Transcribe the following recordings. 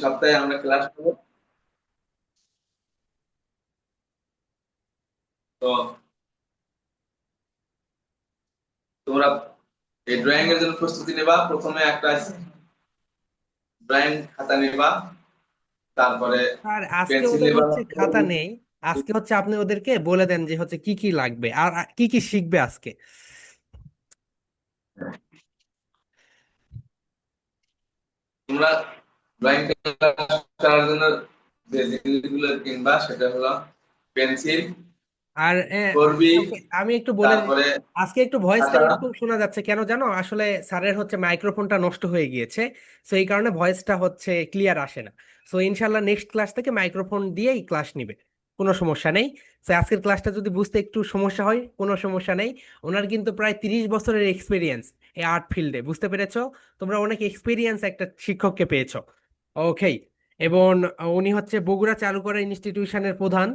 সপ্তাহে আমরা ক্লাস করব। তো তোমরা এই ড্রয়িং এর জন্য প্রস্তুতি নেবা। প্রথমে একটা ড্রয়িং খাতা নেবা। তারপরে আজকে পেন্সিল ওদের নেবা। হচ্ছে খাতা নেই। আজকে হচ্ছে আপনি ওদেরকে বলে দেন যে হচ্ছে কি কি লাগবে আর কি কি শিখবে আজকে। তোমরা ড্রয়িং করার জন্য যে জিনিসগুলো কিনবা সেটা হলো পেন্সিল আর আমি একটু বলে আজকে একটু ভয়েসটা এরকম শোনা যাচ্ছে। কেন জানো? আসলে স্যারের হচ্ছে মাইক্রোফোনটা নষ্ট হয়ে গিয়েছে। সো এই কারণে ভয়েসটা হচ্ছে ক্লিয়ার আসে না। সো ইনশাল্লাহ নেক্সট ক্লাস থেকে মাইক্রোফোন দিয়েই ক্লাস নিবে। কোনো সমস্যা নেই। সো আজকের ক্লাসটা যদি বুঝতে একটু সমস্যা হয় কোনো সমস্যা নেই। ওনার কিন্তু প্রায় তিরিশ বছরের এক্সপিরিয়েন্স এই আর্ট ফিল্ডে বুঝতে পেরেছ? তোমরা অনেক এক্সপিরিয়েন্স একটা শিক্ষককে পেয়েছ। ওকে এবং উনি হচ্ছে বগুড়া চালু করা ইনস্টিটিউশনের প্রধান।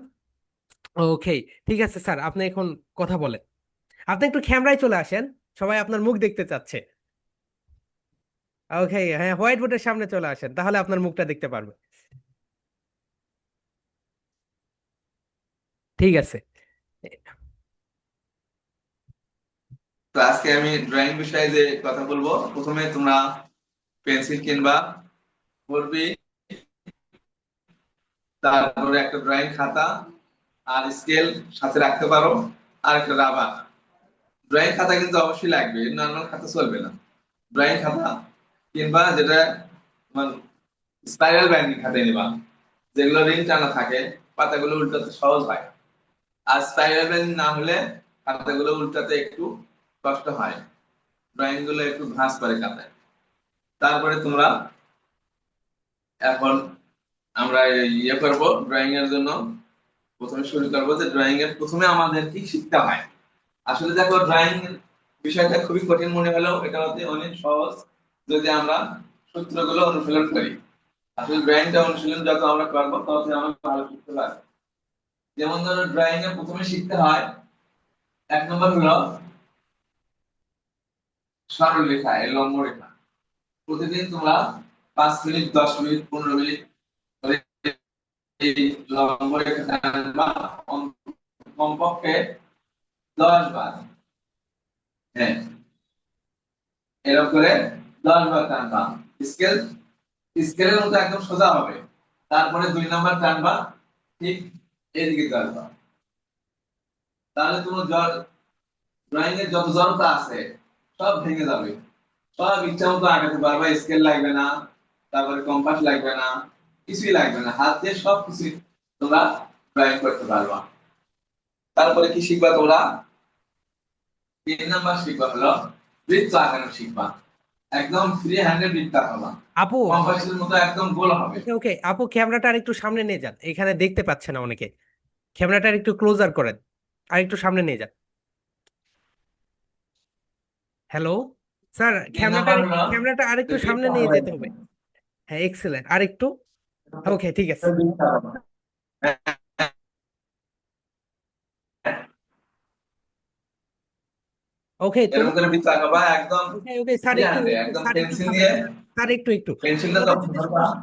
ওকে ঠিক আছে স্যার, আপনি এখন কথা বলেন। আপনি একটু ক্যামেরায় চলে আসেন, সবাই আপনার মুখ দেখতে চাচ্ছে। ওকে হ্যাঁ হোয়াইট বোর্ডের সামনে চলে আসেন, তাহলে আপনার মুখটা দেখতে পারবে। ঠিক আছে। আজকে আমি ড্রয়িং বিষয়ে যে কথা বলব, প্রথমে তোমরা পেন্সিল কিনবা। করবি। তারপরে একটা ড্রয়িং খাতা আর স্কেল সাথে রাখতে পারো আর একটা রাবার ড্রয়িং খাতা কিন্তু অবশ্যই লাগবে নর্মাল খাতা চলবে না। ড্রয়িং খাতা কিংবা যেটা স্পাইরাল বাইন্ডিং খাতায় নিবা যেগুলো রিং টানা থাকে, পাতাগুলো উল্টাতে সহজ হয়। আর স্পাইরাল বাইন্ডিং না হলে খাতাগুলো উল্টাতে একটু কষ্ট হয়। ড্রয়িংগুলো একটু ভাঁজ করে খাতায়। তারপরে তোমরা এখন আমরা ইয়ে করব ড্রয়িং এর জন্য। প্রথমে শুরু করব যে ড্রয়িং এর প্রথমে আমাদের কি শিখতে হয়। আসলে দেখো ড্রয়িং বিষয়টা খুবই কঠিন মনে হলেও এটা হতে অনেক সহজ যদি আমরা সূত্রগুলো অনুশীলন করি। আসলে ড্রয়িংটা অনুশীলন যত আমরা করব তত আমরা ভালো শিখতে পারব। যেমন ধরো ড্রয়িং এ প্রথমে শিখতে হয়, এক নম্বর হলো সরলরেখা এই লম্ব রেখা। প্রতিদিন তোমরা পাঁচ মিনিট, দশ মিনিট, পনেরো মিনিট কমপক্ষে দশ বার। হ্যাঁ। এরকম করে দশ বার টানবা। স্কেল, স্কেলের মতো একদম সোজা হবে। তারপরে দুই নাম্বার টানবা, ঠিক এদিকে টানবা। তাহলে তোমার জ্বর ড্রয়িং এর যত জড়তা আছে, সব ভেঙে যাবে। সব ইচ্ছা মতো আগাতে পারবা, স্কেল লাগবে না। তারপরে কম্পাস লাগবে না কিছুই লাগবে না হাত দিয়ে সব কিছু তোমরা ড্রয়িং করতে পারবা। তারপরে কি শিখবা তোমরা? তিন নাম্বার শিখবা হলো বৃত্ত আঁকানো শিখবা। একদম ফ্রি হ্যান্ডে বৃত্ত আঁকাবা। আপু কম্পাসের মতো একদম গোল হবে। ওকে আপু ক্যামেরাটা আর একটু সামনে নিয়ে যান। এখানে দেখতে পাচ্ছে না অনেকে। ক্যামেরাটা আর একটু ক্লোজার করেন। আর একটু সামনে নিয়ে যান। হ্যালো স্যার ক্যামেরাটা ক্যামেরাটা আর একটু সামনে নিয়ে যেতে হবে। হ্যাঁ এক্সেলেন্ট আর একটু ওকে ঠিক আছে। ওকে তো একদম ওকে ওকে স্যার একটু একটু- স্যার একটু। স্যার একটু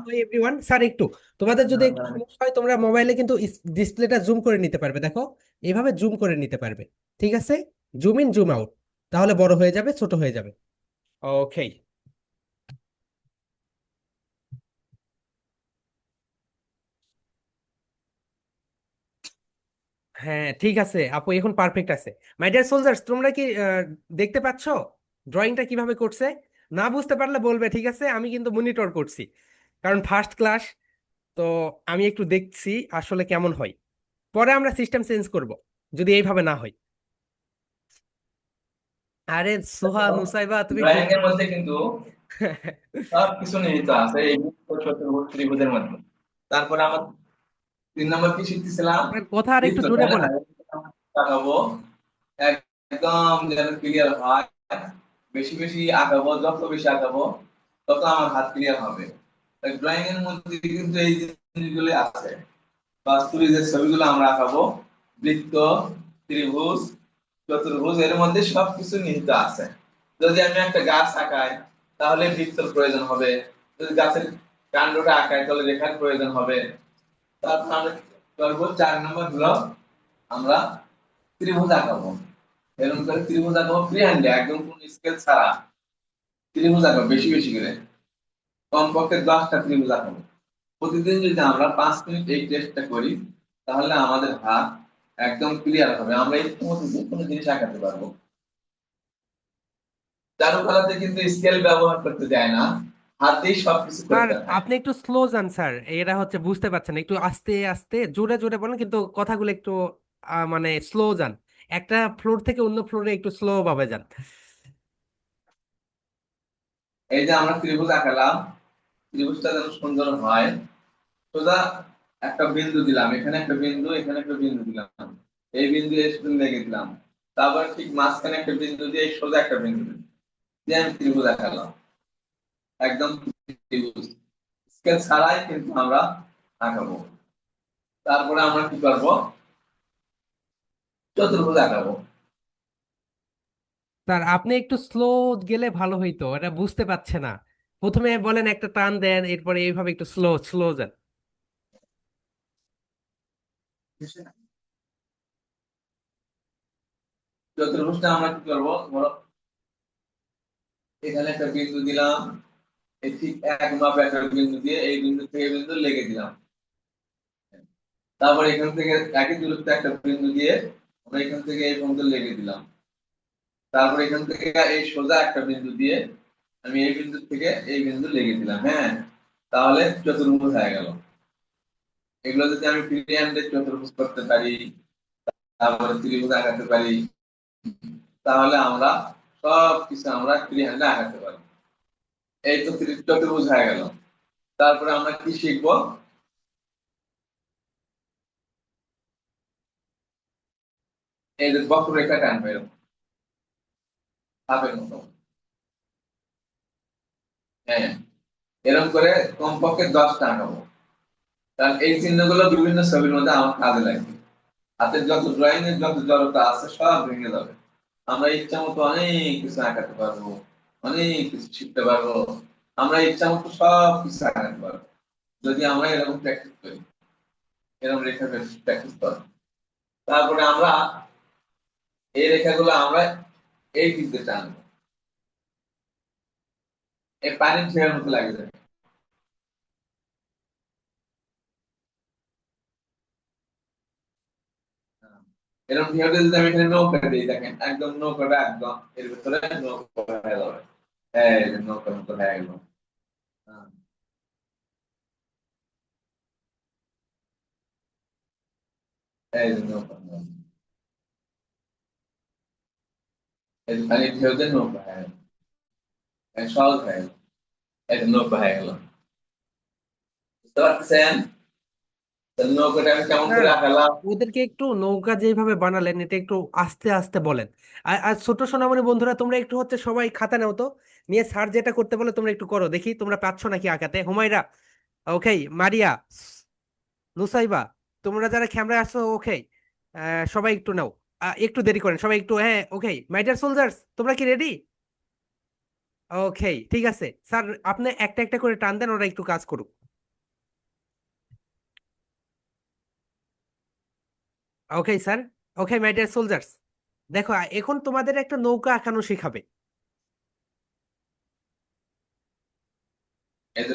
হয় এভরিওয়ান স্যার একটু। তোমাদের যদি একটু সমস্যা হয় তোমরা মোবাইলে কিন্তু ডিসপ্লেটা জুম করে নিতে পারবে দেখো। এইভাবে জুম করে নিতে পারবে। ঠিক আছে? জুম ইন জুম আউট তাহলে বড় হয়ে যাবে ছোট হয়ে যাবে। ওকে হ্যাঁ ঠিক আছে আপু এখন পারফেক্ট আছে। মাই ডিয়ার সোলজার্স তোমরা কি দেখতে পাচ্ছ? ড্রয়িংটা কীভাবে করছে? না বুঝতে পারলে বলবে ঠিক আছে আমি কিন্তু মনিটর করছি। কারণ ফার্স্ট ক্লাস তো আমি একটু দেখছি আসলে কেমন হয়। পরে আমরা সিস্টেম চেঞ্জ করব যদি এইভাবে না হয়। আরে সোহা মুসাইবা তুমি ড্রয়িং এর মধ্যে কিন্তু সব কিছু নিহিত আছে এই চতুর্ভুজ ত্রিভুজের মধ্যে। তারপরে আমার তিন নম্বর কি শিখতেছিলাম? কথা আর একটু জোরে বলেন। আঁকাবো একদম যেন ক্লিয়ার হয়। বেশি বেশি আঁকাবো যত বেশি আঁকাবো তত আমার হাত ক্লিয়ার হবে। ড্রয়িং এর মধ্যে কিন্তু এই জিনিসগুলো আছে। বাস্তবে যে ছবিগুলো আমরা আঁকাবো বৃত্ত ত্রিভুজ চতুর্ভুজ এর মধ্যে সবকিছু নিহিত আছে। যদি আমি একটা গাছ আঁকাই তাহলে বৃত্তর প্রয়োজন হবে। যদি গাছের কাণ্ডটা আঁকায় তাহলে রেখার প্রয়োজন হবে। আমরা কি করব চার নম্বর একদম কোন স্কেল ছাড়া। বেশি বেশি করে। দশটা আঁকাবো। প্রতিদিন যদি আমরা পাঁচ মিনিট এই টেস্টটা করি, তাহলে আমাদের হাত একদম ক্লিয়ার হবে। আমরা যে কোনো জিনিস আঁকাতে পারব। চারুকলাতে কিন্তু স্কেল ব্যবহার করতে দেয় না। স্যার আপনি একটু স্লো যান স্যার। এরা হচ্ছে বুঝতে পারছেন একটু আস্তে আস্তে জোরে জোরে বলেন কিন্তু কথাগুলো একটু মানে স্লো যান। একটা ফ্লোর থেকে অন্য ফ্লোরে একটু স্লো ভাবে যান। এই যে আমরা ত্রিভুজ আঁকালাম ত্রিভুজটা যেন সুন্দর হয়। সোজা একটা বিন্দু দিলাম এখানে একটা বিন্দু এখানে একটা বিন্দু দিলাম। এই বিন্দু এই লেগে দিলাম তারপর ঠিক মাঝখানে একটা বিন্দু দিয়ে সোজা একটা বিন্দু দিলাম। দিয়ে আমি ত্রিভুজ আঁকালাম। একদম স্কেল ছাড়াই কিন্তু আমরা আঁকাবো তারপরে আমরা কি করব? চতুর্ভুজ আঁকাবো স্যার আপনি একটু স্লো গেলে ভালো হইতো এটা বুঝতে পারছে না। প্রথমে বলেন একটা টান দেন এরপরে এইভাবে একটু স্লো স্লো যান। চতুর্ভুজটা আমরা কি করব? ধরো এখানে একটা বিন্দু দিলাম। ঠিক এক মাপ একটা বিন্দু দিয়ে এই বিন্দু থেকে বিন্দু লেগে দিলাম। তারপর এখান থেকে একই দূরত্বে একটা বিন্দু দিয়ে আমরা এখান থেকে এই পর্যন্ত লেগে দিলাম। তারপর এখান থেকে এই সোজা একটা বিন্দু দিয়ে আমি এই বিন্দু থেকে এই বিন্দু লেগে দিলাম হ্যাঁ? তাহলে চতুর্ভুজ হয়ে গেল। এগুলো যদি আমি ফ্রি হ্যান্ডে চতুর্ভুজ করতে পারি, তারপরে ত্রিভুজ আঁকাতে পারি, তাহলে আমরা সব কিছু আমরা ফ্রি হ্যান্ডে আঁকাতে পারি এই তো ত্রি- চতুর্ভুজ হয়ে গেল। তারপরে আমরা কি শিখব? এই যে বক্ররেখা টানবো এরকম হ্যাঁ এরকম করে কমপক্ষে দশটা আঁকাবো কারণ এই চিহ্নগুলো বিভিন্ন ছবির মধ্যে আমার কাজে লাগবে হাতের যত ড্রয়িং এর যত জড়তা আছে সব ভেঙে যাবে। আমরা ইচ্ছা মতো অনেক কিছু আঁকাতে পারব। অনেক কিছু শিখতে পারব। আমরা ইচ্ছা মতো সব কিছু আঁকাতে পারব। যদি আমরা এরকম প্র্যাকটিস করি, এরকম রেখা প্র্যাকটিস করি, তারপরে আমরা এই রেখাগুলো আমরা এই দিকে টানবো। এই পানির ঢেউয়ের মতো লাগে যায় এরকম ঢেউতে যদি আমি এখানে নৌকা দিই দেখেন, একদম নৌকাটা একদম এর ভিতরে নৌকা যাবে এই যে নৌকার মতো হয়ে গেল হ্যাঁ। এই যে নৌকা এই যে পানির ঢেউতে নৌকা হয়ে গেল এই সহজ হয়ে গেল এই যে নৌকা হয়ে গেল বুঝতে পারছেন তো নৌকাটা আমি কেমন করে। আঁকালাম ওদেরকে একটু নৌকা যেভাবে বানালেন এটা একটু আস্তে আস্তে বলেন। আর আর ছোট সোনামণি বন্ধুরা তোমরা একটু হচ্ছে সবাই খাতা নাও তো। নিয়ে স্যার যেটা করতে বলে তোমরা একটু করো। দেখি তোমরা পাচ্ছ নাকি আঁকাতে। হুমায়রা ওকে মারিয়া নুসাইবা তোমরা যারা ক্যামেরায় আসছো ওকে সবাই একটু নাও। একটু দেরি করেন সবাই একটু হ্যাঁ ওকে মাইটার সোলজার্স তোমরা কি রেডি? ওকে ঠিক আছে। স্যার আপনি একটা একটা করে টান দেন ওরা একটু কাজ করুক। Okay sir okay my dear soldiers দেখো এখন তোমাদের একটা নৌকা আঁকানো শেখাবে।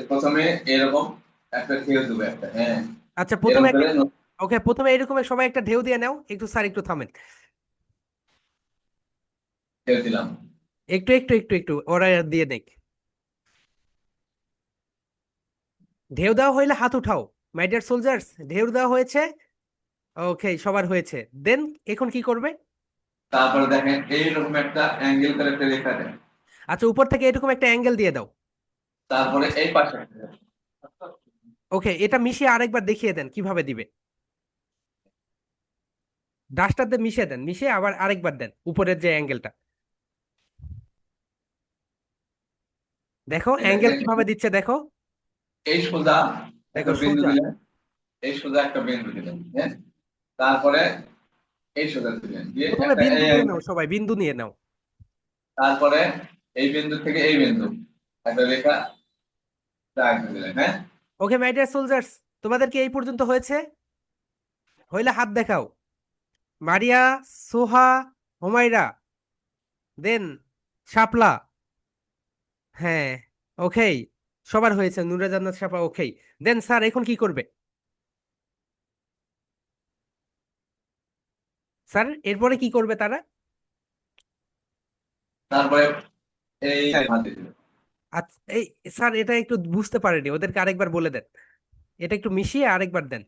প্রথমে এরকম একটা ঢেউ দেবো একটা হ্যাঁ। আচ্ছা প্রথমে ওকে প্রথমে এরকম সবাই একটা ঢেউ দিয়ে নাও। একটু স্যার একটু থামেন। ঢেউ দিলাম। একটু একটু একটু একটু ওরা দিয়ে দেখ। ঢেউ দেওয়া হইলে হাত উঠাও। মাই ডিয়ার সোলজার্স ঢেউ দেওয়া হয়েছে। ওকে সবার হয়েছে। দেন এখন কি করবে? তারপরে দেখেন এইরকম একটা অ্যাঙ্গেল করে একটা রেখা দেন। আচ্ছা উপর থেকে এরকম একটা অ্যাঙ্গেল দিয়ে দাও। তারপরে এই পাশে ওকে এটা মিশিয়ে আরেকবার দেখিয়ে দেন কীভাবে দিবে। ডাস্টার দিয়ে মিশিয়ে দেন মিশিয়ে আবার আরেকবার দেন উপরের যে অ্যাঙ্গেলটা দেখো অ্যাঙ্গেল কীভাবে দিচ্ছে দেখো। এই সোজা দেখো সোজা। এই সোজা একটা বিন্দু দিলেন হ্যাঁ? তারপরে এই সোজা দিলেন। দিয়ে বিন্দু নিয়ে নাও সবাই বিন্দু নিয়ে নাও। তারপরে এই বিন্দু থেকে এই বিন্দু একটা রেখা দিলেন হ্যাঁ? ওকে মাই ডিয়ার সোলজার্স তোমাদের কি এই পর্যন্ত হয়েছে? হইলে হাত দেখাও। মারিয়া সোহা হুমায়রা দেন শাপলা। হ্যাঁ ওকেই সবার হয়েছে নুরা জান্নাত শাপলা ওকেই। দেন স্যার এখন কি করবে? স্যার এরপরে কি করবে তারা? তারপরে এই আচ্ছা এই স্যার এটা একটু বুঝতে পারেনি ওদেরকে আরেকবার বলে দেন। এটা একটু মিশিয়ে আরেকবার দেন।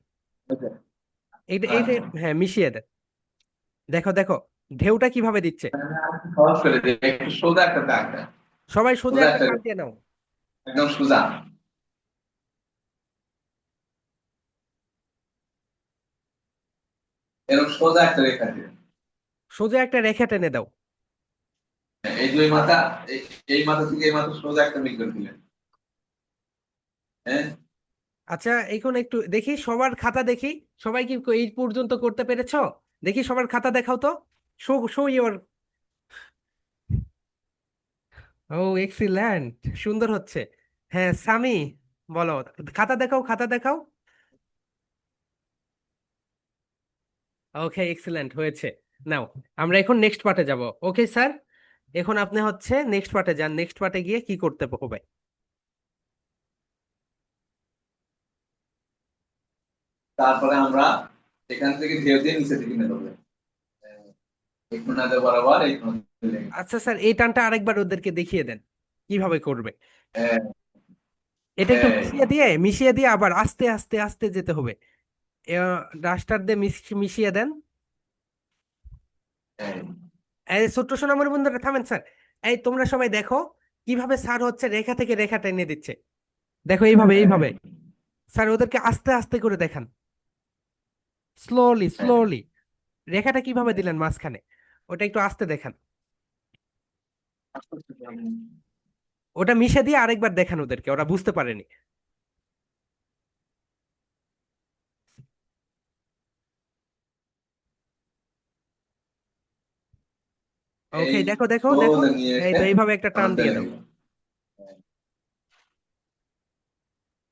এইটা এইটা হ্যাঁ মিশিয়ে দেন। দেখো দেখো ঢেউটা কীভাবে দিচ্ছে? সোজা একটা দাগ সবাই সোজা একটা একটা- দিয়ে নাও। একদম সোজা। এরকম সোজা একটা রেখা দিলেন সোজা একটা রেখা টেনে দাও। এই দুই মাথা এই- মাথা থেকে এই মাথা সোজা একটা মিল করে দিলেন। হ্যাঁ? আচ্ছা এখন একটু দেখি সবার খাতা দেখি। সবাই কি এই পর্যন্ত করতে পেরেছ? দেখি সবার খাতা দেখাও তো। Show show your. O excellent. সুন্দর হচ্ছে। হ্যাঁ সামি বলো। খাতা দেখাও খাতা দেখাও। ওকে এক্সিলেন্ট হয়েছে। নাও আমরা এখন নেক্সট পার্টে যাব। ওকে স্যার এখন আপনি হচ্ছে নেক্সট পার্টে যান। নেক্সট পার্টে গিয়ে কি করতে হবে? তারপরে আমরা এখান থেকে ঢেউ দিয়ে নিচে দিকে এই কোনাতে বরাবর আচ্ছা স্যার এই টানটা আরেকবার ওদেরকে দেখিয়ে দেন কীভাবে করবে? হ্যাঁ, এটা একটু হ্যাঁ। মিশিয়ে দিয়ে মিশিয়ে দিয়ে আবার আস্তে আস্তে আস্তে যেতে হবে। ডাস্টার দিয়ে মিশিয়ে দেন। হ্যাঁ। এই ছোট্ট সোনামণি বন্ধুরা থামেন স্যার। এই তোমরা সবাই দেখো কীভাবে স্যার হচ্ছে রেখা থেকে রেখা টেনে দিচ্ছে। দেখো এইভাবে এইভাবে। স্যার ওদেরকে আস্তে আস্তে করে দেখান। স্লোলি স্লোলি রেখাটা কীভাবে দিলেন মাঝখানে? ওটা একটু আস্তে দেখান। ওটা মিশে দিয়ে আরেকবার দেখান ওদেরকে ওরা বুঝতে পারেনি। ওকে দেখো দেখো দেখো। এই তো এইভাবে একটা টান দিয়ে দাও। আমাদের-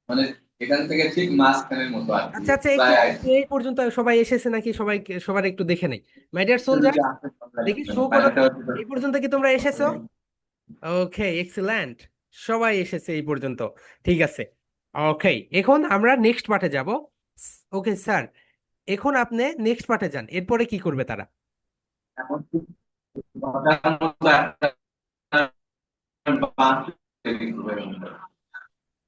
মানে এখান থেকে ঠিক মাঝখানের মতো আর। আচ্ছা আচ্ছা একটু এই পর্যন্ত সবাই এসেছে নাকি? সবাই সবার একটু দেখে নেই। মাই ডিয়ার সোলজার দেখি show করো। এই পর্যন্ত কি তোমরা এসেছ? ওকে এক্সিলেন্ট সবাই এসেছে এই পর্যন্ত। ঠিক আছে। ওকে এখন আমরা নেক্সট পার্টে যাব। ওকে স্যার এখন আপনি নেক্সট পার্টে যান। এরপরে কি করবে তারা? এখন।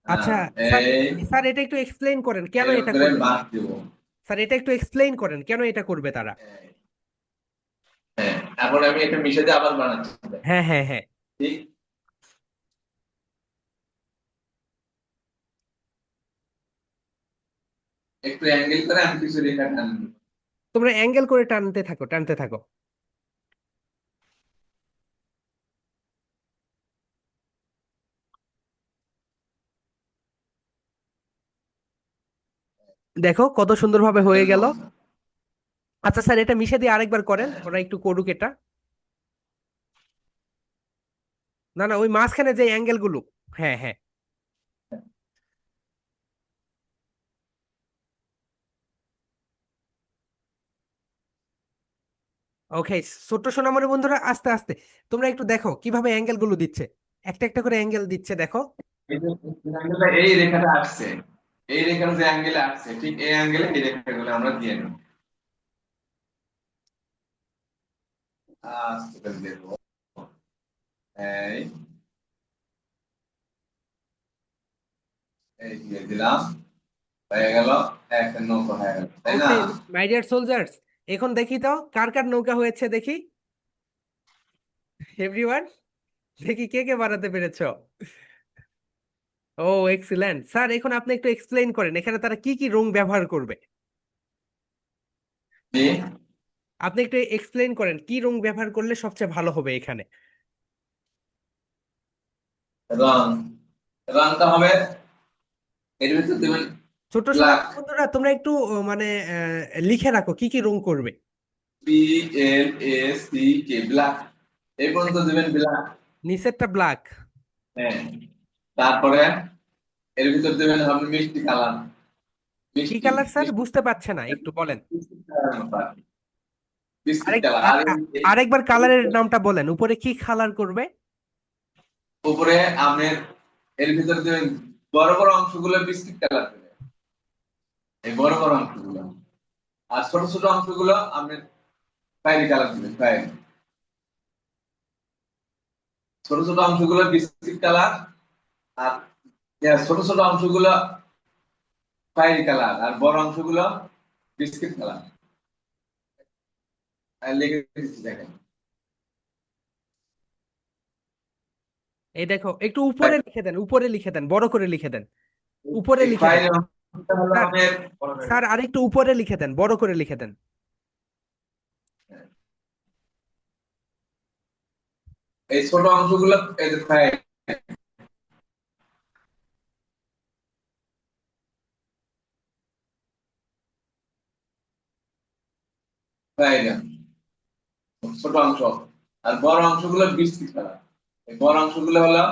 আচ্ছা হ্যাঁ, স্যার এটা একটু এক্সপ্লেইন করেন কেন এটা করবে? স্যার এটা একটু এক্সপ্লেইন করেন কেন এটা করবে তারা? হ্যাঁ আমি এটা মিশে দিয়ে আবার বানাচ্ছি। হ্যাঁ হ্যাঁ হ্যাঁ। ঠিক? একটু অ্যাঙ্গেল করে আমি কিছু রেখা টান দিই। তোমরা অ্যাঙ্গেল করে টানতে থাকো টানতে থাকো। দেখো কত সুন্দরভাবে হয়ে গেল। আচ্ছা স্যার এটা মিশে দিয়ে আরেকবার করেন ওরা একটু করুক এটা। না না ওই মাঝখানে যে অ্যাঙ্গেলগুলো হ্যাঁ হ্যাঁ। ওকে ছোট্ট সোনামণি বন্ধুরা আস্তে আস্তে। তোমরা একটু দেখো কীভাবে অ্যাঙ্গেলগুলো দিচ্ছে। একটা একটা করে অ্যাঙ্গেল দিচ্ছে দেখো। এই রেখাটা আসছে। এই রেখার যে অ্যাঙ্গেলে আসছে ঠিক এই অ্যাঙ্গেলে এই রেখাগুলো আমরা দিয়ে নেব। এখন দেখি তো, কার কার নৌকা হয়েছে দেখি? এভরিওয়ান দেখি কে কে বাড়াতে পেরেছ? ও এক্সিলেন্ট স্যার এখন আপনি একটু এক্সপ্লেইন করেন এখানে তারা কি কি রং ব্যবহার করবে? জি। আপনি একটু এক্সপ্লেইন করেন কি রং ব্যবহার করলে সবচেয়ে ভালো হবে এখানে? রং রংটা হবে এর ভিতর দেবেন ছোট. বন্ধুরা তোমরা একটু মানে লিখে রাখো কি কি রং করবে? P L A C K black এই পর্যন্ত দেবেন ব্ল্যাক নিচেরটা ব্ল্যাক হ্যাঁ। তারপরে এর ভিতর দেবেন আপনি মিষ্টি কালার। কি মিষ্টি কালার স্যার? বুঝতে পারছে না একটু বলেন। আরেকবার কালারের নামটা বলেন উপরে কি কালার করবে? উপরে আমের এর ভিতর দেবেন বড় বড় অংশগুলো বিস্কিট কালার দেবেন। এই বড় বড় অংশগুলো। আর ছোট ছোট অংশগুলো আপনার খয়েরি কালার দিবেন খয়েরি ছোট ছোট অংশগুলো বিস্কিট কালার। আর ছোট ছোট অংশগুলো খয়েরি কালার আর বড় অংশগুলো বিস্কিট কালার দেখেন। এই দেখো একটু উপরে লিখে দেন উপরে লিখে দেন বড় করে লিখে দেন। উপরে লিখে দেন। স্যার, আরেকটু উপরে লিখে দেন বড় করে লিখে দেন। এই ছোট অংশগুলো এই যে খয়েরি ছোট অংশ। আর বড় অংশগুলো বিস্কিট কালার। এই বড় অংশগুলো হলো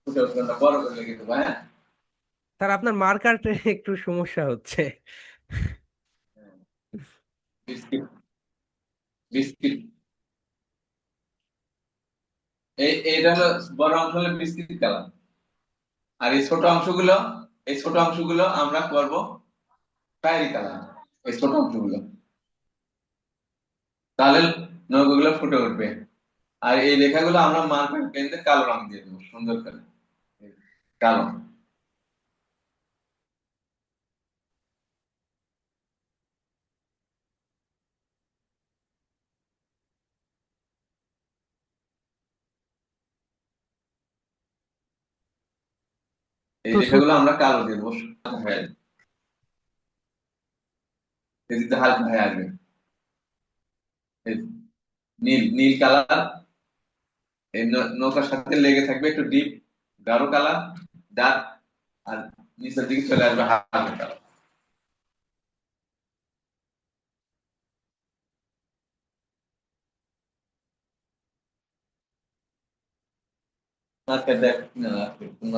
ফুটে উঠবে বড় করে লিখে দেবো হ্যাঁ? স্যার আপনার মার্কারটা একটু সমস্যা হচ্ছে। বিস্কিট বিস্কিট এইটা হলো বড় অংশ হলো আর এই ছোট অংশগুলো, এই ছোট অংশগুলো আমরা করব এই ছোট অংশগুলো। তাহলে নৌকাগুলো ফুটে উঠবে। আর এই রেখাগুলো আমরা মার্কেট কালো রং দিয়ে দেবো, সুন্দর করে। কালো। এই রেখাগুলো আমরা কালো দেবো হয়ে। আসবে হালকা হয়ে আসবে। নীল নীল কালার। এই নৌকার সাথে লেগে থাকবে একটু ডিপ গাঢ় কালার ডার্ক আর নিচের দিকে চলে আসবে হালকা কালার। আচ্ছা দেখ না আজকে কোন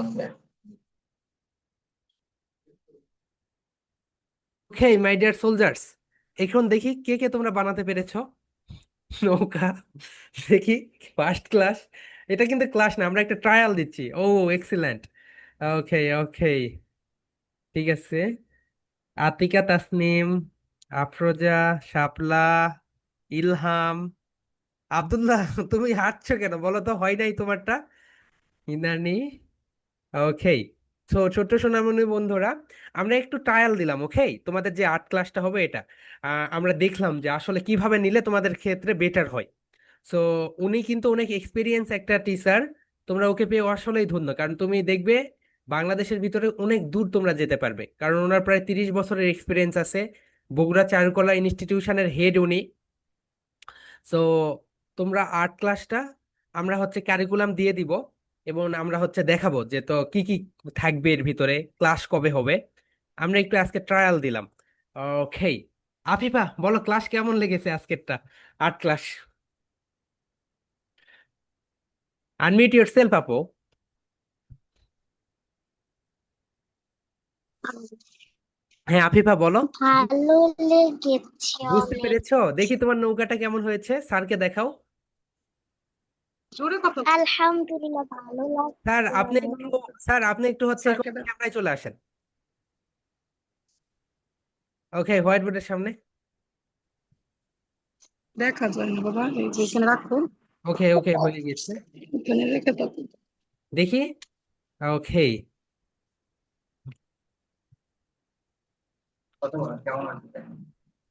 ওকে মাই ডিয়ার সোলজার্স এখন দেখি কে কে তোমরা বানাতে পেরেছ? নৌকা, দেখি ফার্স্ট ক্লাস এটা কিন্তু ক্লাস না, আমরা একটা ট্রায়াল দিচ্ছি। ও এক্সিলেন্ট ওকে ওকে ঠিক আছে। আতিকা তাসনিম, আফরোজা, শাপলা, ইলহাম, আব্দুল্লাহ, তুমি হাঁটছো কেন? বলো তো, হয় নাই তোমারটা? ইনানি ওকে তো ছোট্ট সোনামণি বন্ধুরা, আমরা একটু ট্রায়াল দিলাম ওকে তোমাদের যে আর্ট ক্লাসটা হবে এটা আমরা দেখলাম যে আসলে কীভাবে নিলে তোমাদের ক্ষেত্রে বেটার হয়। সো উনি কিন্তু অনেক এক্সপিরিয়েন্স একটা টিচার তোমরা ওকে পেয়ে আসলেই ধন্য, কারণ তুমি দেখবে বাংলাদেশের ভিতরে অনেক দূর তোমরা যেতে পারবে। কারণ ওনার প্রায় তিরিশ বছরের এক্সপিরিয়েন্স আছে, বগুড়া চারুকলা ইনস্টিটিউশনের হেড উনি। সো তোমরা আর্ট ক্লাসটা আমরা হচ্ছে কারিকুলাম দিয়ে দিব। এবং আমরা হচ্ছে দেখাবো যে তো কি কি থাকবে এর ভিতরে ক্লাস কবে হবে। আমরা একটু আজকে ট্রায়াল দিলাম। ওকে আফিফা বলো ক্লাস কেমন লেগেছে আজকেরটা? Art class. আনমিউট ইয়োরসেলফ আপু। হ্যাঁ আফিফা বলো। ভালো লেগেছে বুঝতে পেরেছ? দেখি তোমার নৌকাটা কেমন হয়েছে। স্যারকে দেখাও। জোরে কথা আলহামদুলিল্লাহ ভালো স্যার আপনি একটু স্যার আপনি একটু হচ্ছে ক্যামেরায় চলে আসেন। ওকে হোয়াইট বোর্ডের সামনে। দেখা যায় না বাবা এই যে এখানে রাখো ওকে ওকে হয়ে গেছে। এখানে রেখে দাও। দেখি। ওকে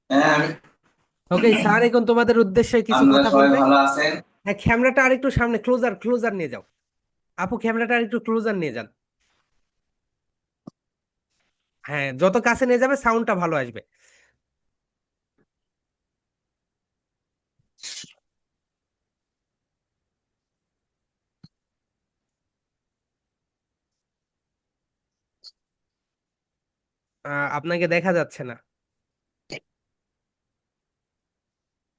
হ্যাঁ ওকে স্যার এখন তোমাদের উদ্দেশ্যে কিছু কথা বলবে ভালো আছেন। হ্যাঁ ক্যামেরাটা আরেকটু সামনে ক্লোজার ক্লোজার নিয়ে যাও। আপু, ক্যামেরাটা আরেকটু ক্লোজার নিয়ে যান। হ্যাঁ যত কাছে নিয়ে যাবে সাউন্ডটা ভালো আসবে। আপনাকে দেখা যাচ্ছে না।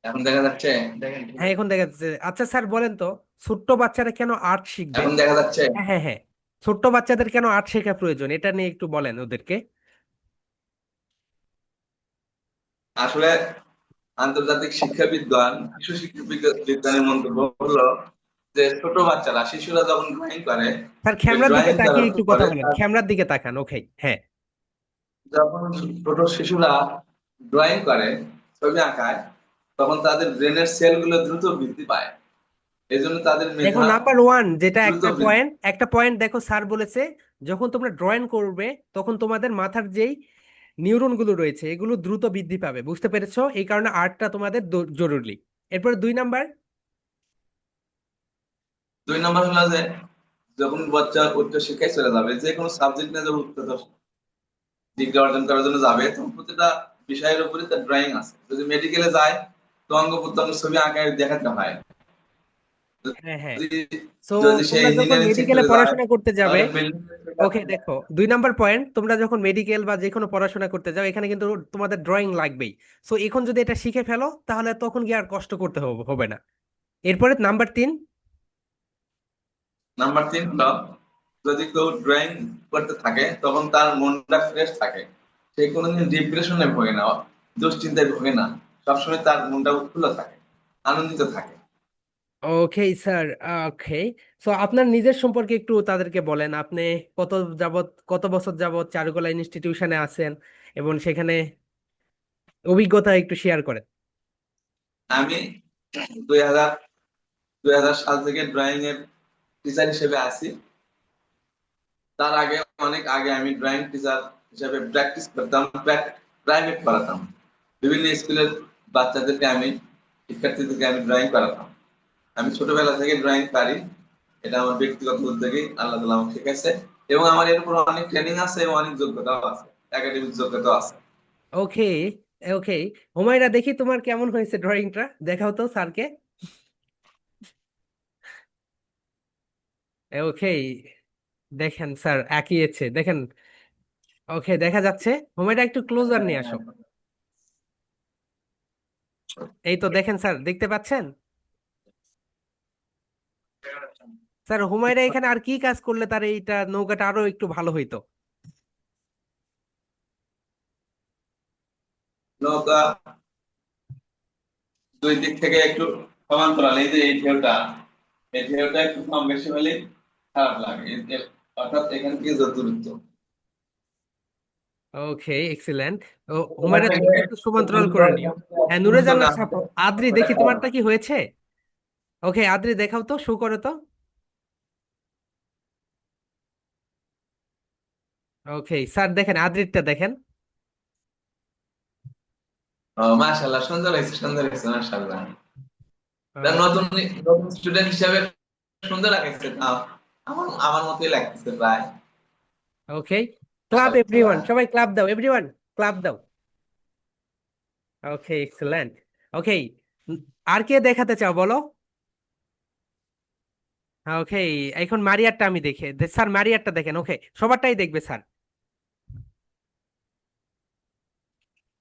এখন দেখা যাচ্ছে হ্যাঁ এখন দেখা যাচ্ছে। আচ্ছা স্যার বলেন তো ছোট্ট বাচ্চারা কেন আর্ট শিখবে? এখন দেখা যাচ্ছে। হ্যাঁ হ্যাঁ হ্যাঁ। ছোট্ট বাচ্চাদের কেন আর্ট শেখা প্রয়োজন? এটা নিয়ে একটু বলেন ওদেরকে। আসলে আন্তর্জাতিক শিক্ষা বিজ্ঞান শিশু শিক্ষা বিজ্ঞা- বিজ্ঞানের মন্তব্য হলো যে ছোট বাচ্চারা শিশুরা যখন ড্রয়িং করে স্যার ক্যামেরার দিকে তাকিয়ে একটু কথা বলেন। ক্যামেরার দিকে তাকান ওকে হ্যাঁ। যখন ছোট শিশুরা ড্রয়িং করে ছবি আঁকায় তখন তাদের ব্রেনের সেলগুলো দ্রুত বৃদ্ধি পায়। এই জন্য তাদের দেখো নাম্বার ওয়ান যেটা একটা পয়েন্ট একটা পয়েন্ট দেখো স্যার বলেছে যখন তোমরা ড্রয়িং করবে তখন তোমাদের মাথার যেই নিউরনগুলো রয়েছে এগুলো দ্রুত বৃদ্ধি পাবে। বুঝতে পেরেছ? এই কারণে আর্টটা তোমাদের জরুরি। এরপরে দুই নাম্বার দুই নম্বর হলো যে যখন বাচ্চা উচ্চ শিক্ষায় চলে যাবে যে কোনো সাবজেক্ট নিয়ে যখন উচ্চতর ডিগ্রি অর্জন করার জন্য যাবে তখন প্রতিটা বিষয়ের উপরে তার ড্রয়িং আছে। যদি মেডিকেলে যায় তো অঙ্গ প্রত্যঙ্গ ছবি আঁকায় দেখাতে হয়। হ্যাঁ হ্যাঁ। পড়াশোনা করতে যাবে তাহলে ওকে দেখো দুই নাম্বার পয়েন্ট তোমরা যখন মেডিকেল বা যে কোনো পড়াশোনা করতে যাও এখানে কিন্তু তোমাদের ড্রয়িং লাগবেই। সো এখন যদি এটা শিখে ফেলো তাহলে তখন গিয়ে আর কষ্ট করতে হবে হবে না। এরপরে নাম্বার তিন। নাম্বার তিন হলো যদি কেউ ড্রয়িং করতে থাকে তখন তার মনটা ফ্রেশ থাকে। সে কোনোদিন ডিপ্রেশনে ভোগে না দুশ্চিন্তায় ভোগে না। সবসময় তার মনটা উৎফুল্ল থাকে আনন্দিত থাকে। ওকে স্যার ওকে সো আপনার নিজের সম্পর্কে একটু তাদেরকে বলেন। আপনি কত যাবত কত বছর যাবত চারুকলা ইনস্টিটিউশনে আছেন এবং সেখানে অভিজ্ঞতা একটু শেয়ার করেন। আমি দুই হাজার দুই হাজার সাল থেকে ড্রয়িং এর টিচার হিসেবে আছি। তার আগে অনেক আগে আমি ড্রয়িং টিচার হিসেবে প্র্যাকটিস করতাম প্রাইভেট করাতাম বিভিন্ন স্কুলের বাচ্চাদেরকে আমি, শিক্ষার্থীদেরকে আমি ড্রয়িং করাতাম। আমি ছোটবেলা থেকে ড্রয়িং পারি। এটা আমার ব্যক্তিগত উদ্যোগেই, আল্লাহ তালা আমাকে শিখেছে এবং আমার এর উপর অনেক ট্রেনিং আছে এবং অনেক যোগ্যতাও আছে একাডেমিক যোগ্যতাও আছে। ওকে ওকে হুমায়রা, দেখি তোমার কেমন হয়েছে ড্রয়িংটা দেখাও তো স্যারকে। ওকে দেখেন স্যার আঁকিয়েছে দেখেন ওকে দেখা যাচ্ছে। হুমায়রা, একটু ক্লোজার নিয়ে আসো। এই তো দেখেন স্যার, দেখতে পাচ্ছেন? স্যার, হুমায়রা এখানে আর কি কাজ করলে তার এইটা নৌকাটা আরও একটু ভালো হইতো? নৌকা দুই দিক থেকে একটু সমান্তরাল, এই যে এই ঢেউটা এই ঢেউটা একটু কম বেশি হলে খারাপ লাগে। অর্থাৎ এখান থেকে যত দূরত্ব। ওকে এক্সিলেন্ট ও হুমায়রা তুমি একটু সমান্তরাল করে। নিও হ্যাঁ নুরে জান্নাত সাফা আদ্রি দেখি তোমারটা কি হয়েছে? ওকে আদ্রি দেখাও তো শো করো তো। ওকে স্যার দেখেন আদ্রিরটা দেখেন। মাশাআল্লাহ সুন্দর হয়েছে সুন্দর হয়েছে মাশাআল্লাহ। নতুন নতুন স্টুডেন্ট হিসেবে সুন্দর লাগছে আমার আমার মতোই লাগতেছে প্রায়। Okay clap. এভরিওয়ান সবাই ক্লাব দাও এভরিওয়ান ক্লাব দাও ওকে এক্সেলেন্ট ওকে আর কে দেখাতে চাও বলো। ওকে এখন মারিয়ারটা আমি দেখে স্যার মারিয়ারটা দেখেন ওকে সবারটাই দেখবে স্যার।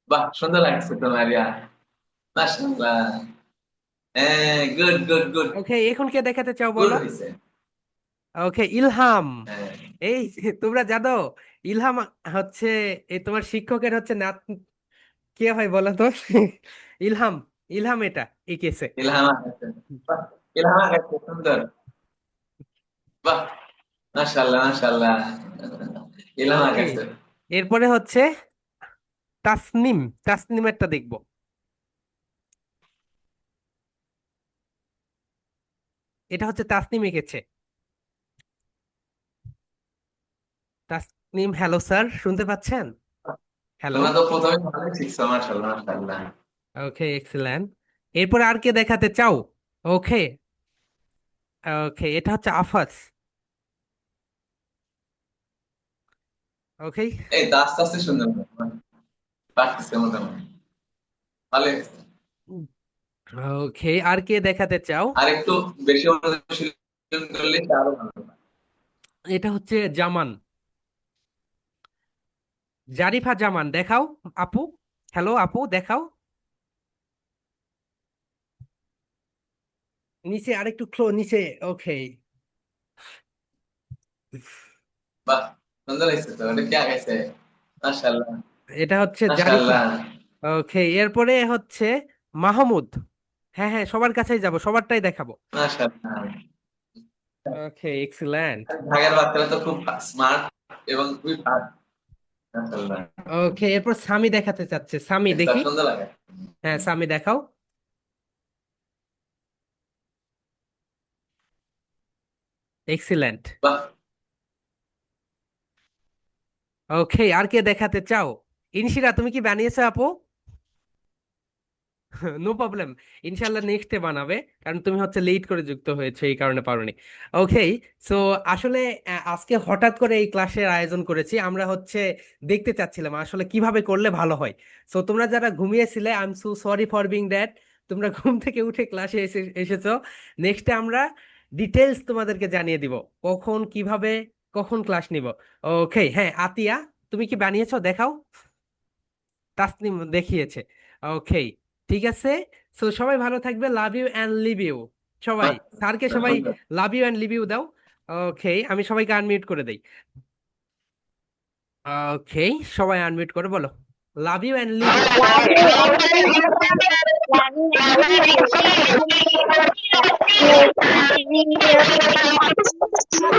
বাহ সুন্দর লাগছে তো মারিয়া। মাশাআল্লাহ গুড গুড গুড ওকে এখন কে দেখাতে চাও বলো? ওকে ইলহাম। হ্যাঁ। এই তোমরা জানো ইলহাম হচ্ছে এই তোমার শিক্ষকের হচ্ছে নাত কে হয় বলো তো? ইলহাম ইলহাম এটা এই কেসে ইলহাম ইলহাম সুন্দর। বাহ মাশাআল্লাহ মাশাআল্লাহ। ইলহাম এরপরে হচ্ছে তাসনিম তাসনিমেরটা দেখব। এটা হচ্ছে তাসনিম এঁকেছে। তাসনিম হ্যালো স্যার শুনতে পাচ্ছেন? হ্যালো। তোমরা তো প্রথমে ভালো শিখছো মাশাআল্লাহ মাশাআল্লাহ। ওকে এক্সেলেন্ট এরপর আর কে দেখাতে চাও? ওকে ওকে এটা হচ্ছে আফাজ ওকে এই আস্তে আস্তে সুন্দর পারতেছে মোটামুটি। ভালো ওকে আর কে দেখাতে চাও? আর একটু বেশি অনুশীলন করলে আরও ভালো এটা হচ্ছে জামান। জারিফা জামান দেখাও আপু। হ্যালো আপু দেখাও। নিচে আরেকটু ক্লো নিচে ওকে বাহ সুন্দর হয়েছে তো এটা কে আগাইছে? মাশাআল্লাহ। এটা হচ্ছে জারিফা। ওকে এরপরে হচ্ছে মাহমুদ। হ্যাঁ হ্যাঁ সবার কাছেই যাব সবারটাই দেখাবো। মাশাআল্লাহ। ওকে এক্সিলেন্ট ঢাকার বাচ্চারা তো খুব স্মার্ট এবং খুবই ওকে এরপর সামি দেখাতে চাচ্ছে। সামি দেখি। হ্যাঁ সামি দেখাও। এক্সিলেন্ট ওকে আর কে দেখাতে চাও? ইনশিরা তুমি কি বানিয়েছো আপু? নো প্রবলেম ইনশাল্লাহ নেক্সটে বানাবে, কারণ তুমি হচ্ছে লেট করে যুক্ত হয়েছে, এই কারণে পারোনি। ওকে সো আসলে আজকে হঠাৎ করে এই ক্লাসের আয়োজন করেছি, আমরা হচ্ছে দেখতে চাচ্ছিলাম আসলে কীভাবে করলে ভালো হয়। সো তোমরা যারা ঘুমিয়েছিলে I am so sorry for being that তোমরা ঘুম থেকে উঠে ক্লাসে এসে, এসেছ। নেক্সটে আমরা ডিটেলস তোমাদেরকে জানিয়ে দিব, কখন, কীভাবে, কখন ক্লাস নিব। ওকে হ্যাঁ আতিয়া, তুমি কি বানিয়েছো? দেখাও। তাসনিম দেখিয়েছে। ওকে ঠিক আছে? সো সবাই ভালো থাকবে। Love you and live you সবাই স্যারকে সবাই love you and live you দাও। ওকে আমি সবাইকে আনমিউট করে দেই। ওকে সবাই আনমিউট করে বলো। Love you and live you.